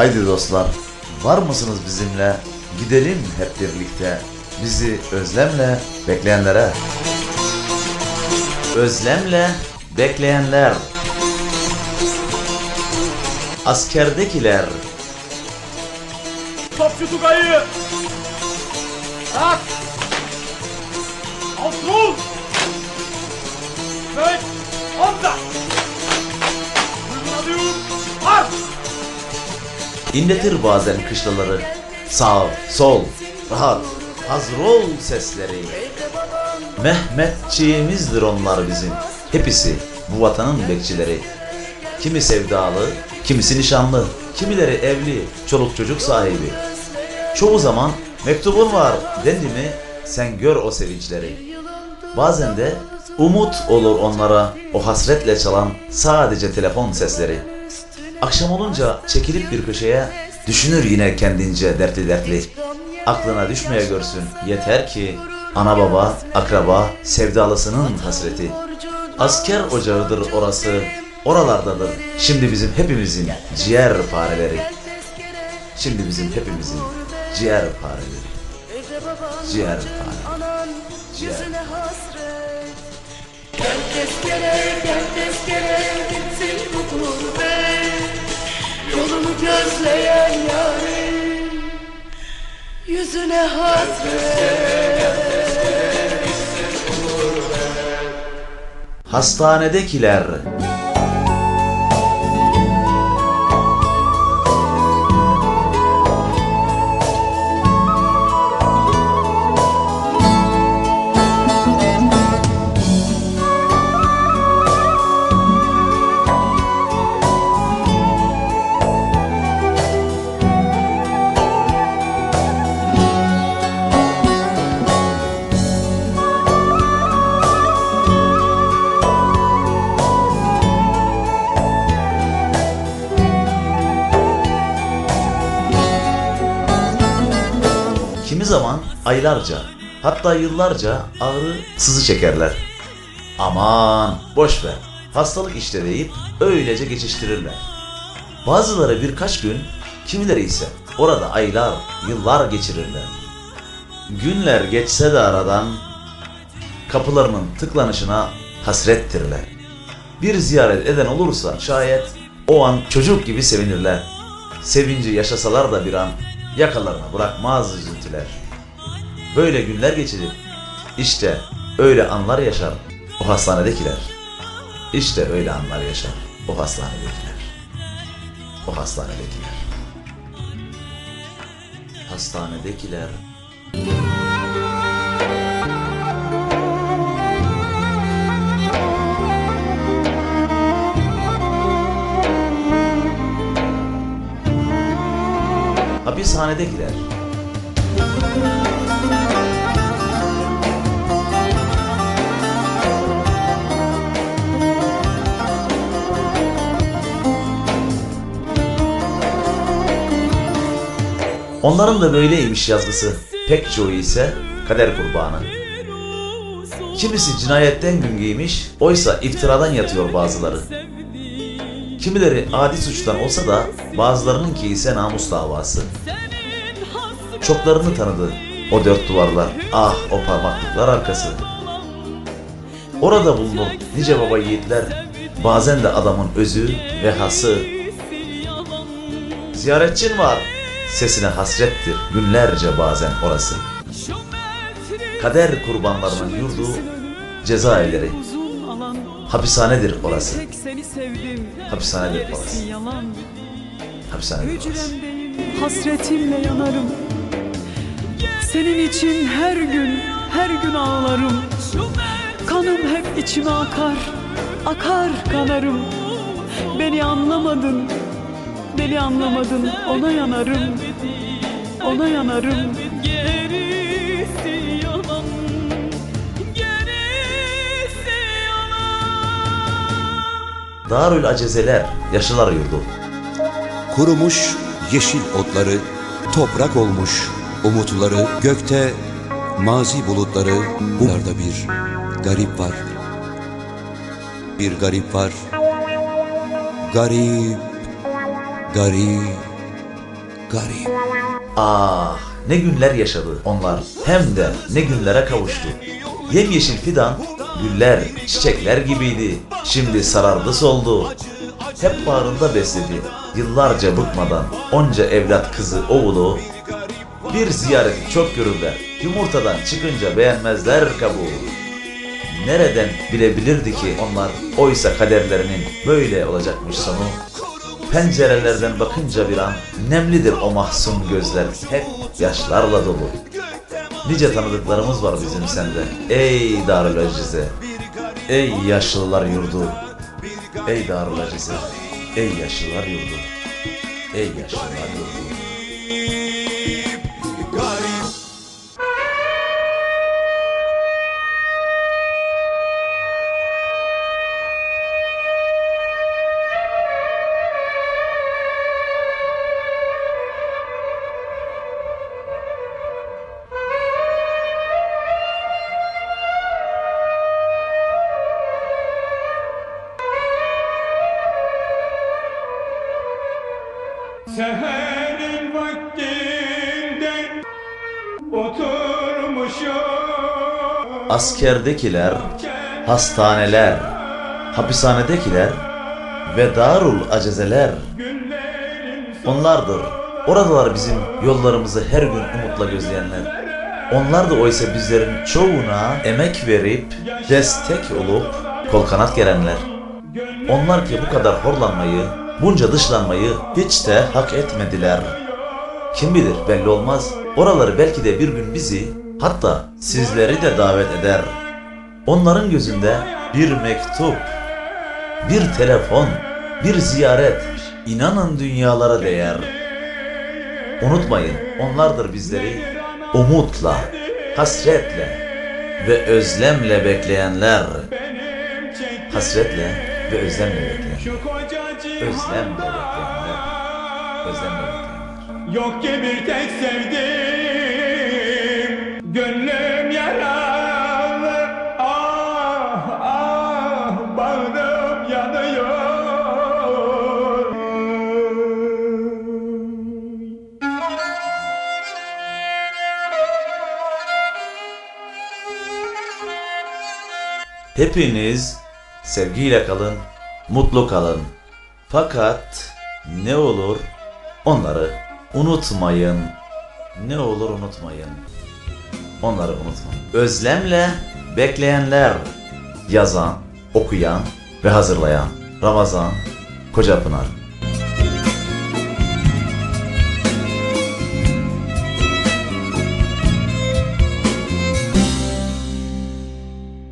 Haydi dostlar, var mısınız bizimle? Gidelim hep birlikte. Bizi özlemle bekleyenlere. Özlemle bekleyenler. Askerdekiler. Topçu Tugay'ı! Bırak! İnletir bazen kışlaları. Sağ, sol, rahat, hazır ol sesleri. Mehmetçiğimizdir onlar bizim. Hepsi bu vatanın bekçileri. Kimi sevdalı, kimisi nişanlı, kimileri evli, çoluk çocuk sahibi. Çoğu zaman mektubun var dendi mi sen gör o sevinçleri. Bazen de umut olur onlara o hasretle çalan sadece telefon sesleri. Akşam olunca çekilip bir köşeye düşünür yine kendince dertli dertli. Aklına düşmeye görsün yeter ki ana baba, akraba, sevdalısının hasreti. Asker ocağıdır orası, oralardadır. Şimdi bizim hepimizin ciğer fareleri. Şimdi bizim hepimizin ciğer fareleri. Ciğer fare. Ciğer. Gel Yolunu gözleyen yarim Yüzüne hasret Hastanedekiler. Aylarca hatta yıllarca ağrı sızı çekerler. Aman boş ver hastalık işte deyip öylece geçiştirirler. Bazıları birkaç gün kimileri ise orada aylar yıllar geçirirler. Günler geçse de aradan kapılarının tıklanışına hasrettirler. Bir ziyaret eden olursa şayet o an çocuk gibi sevinirler. Sevinci yaşasalar da bir an yakalarına bırakmaz üzüntüler. Böyle günler geçirip işte öyle anlar yaşar o hastanedekiler. İşte öyle anlar yaşar o hastanedekiler. O hastanedekiler. Hastanedekiler. Hapishanedekiler. Onların da böyleymiş yazgısı. Pek çoğu ise kader kurbanı. Kimisi cinayetten gün giymiş, oysa iftiradan yatıyor bazıları. Kimileri adi suçtan olsa da bazılarınınki ise namus davası. Çoklarını tanıdı o dört duvarlar, ah o parmaklıklar arkası. Orada bulunur nice baba yiğitler, bazen de adamın özü ve hası. Ziyaretçin var, sesine hasrettir günlerce bazen orası. Kader kurbanlarının yurdu cezaevleri, hapishanedir orası. Hapishanedir orası. Hapishanedir orası. Hasretimle yanarım. Senin için her gün, her gün ağlarım. Kanım hep içime akar, akar kanarım. Beni anlamadın, beni anlamadın, ona yanarım. Ona yanarım. Gerisi yalan, gerisi yalan. Darül Acezeler, yaşlılar yurdu. Kurumuş yeşil otları, toprak olmuş umutları, gökte mazi bulutları, bularda bir garip var. Bir garip var. Garip, garip, garip. Ah ne günler yaşadı onlar. Hem de ne günlere kavuştu. Yemyeşil fidan güller, çiçekler gibiydi. Şimdi sarardı soldu. Hep bağrında besledi. Yıllarca bıkmadan onca evlat kızı oğlu. Bir ziyareti çok görürler. Yumurtadan çıkınca beğenmezler kabuğu. Nereden bilebilirdi ki onlar oysa kaderlerinin böyle olacakmış sonu. Pencerelerden bakınca bir an nemlidir o mahzun gözler hep yaşlarla dolu. Nice tanıdıklarımız var bizim sende. Ey Darül Acize. Ey yaşlılar yurdu. Ey Darül Acize. Ey yaşlılar yurdu. Ey yaşlılar yurdu. Askerdekiler, hastaneler, hapishanedekiler ve darul acezeler onlardır. Oradalar bizim yollarımızı her gün umutla gözleyenler. Onlar da oysa bizlerin çoğuna emek verip destek olup kol kanat gerenler. Onlar ki bu kadar horlanmayı, bunca dışlanmayı hiç de hak etmediler. Kim bilir belli olmaz. Oraları belki de bir gün bizi hatta sizleri de davet eder. Onların gözünde bir mektup, bir telefon, bir ziyaret inanın dünyalara değer. Unutmayın onlardır bizleri umutla, hasretle ve özlemle bekleyenler. Hasretle ve özlemle bekleyenler. Özlemle bekleyenler. Özlemle bekleyenler. Yok ki bir tek sevdim. Gönlüm yaralı. Ah ah Bağrım yanıyor. Hepiniz sevgiyle kalın, mutlu kalın. Fakat ne olur onları unutmayın. Ne olur unutmayın. Onları unutmayın. Özlemle bekleyenler yazan, okuyan ve hazırlayan Ramazan Kocapınar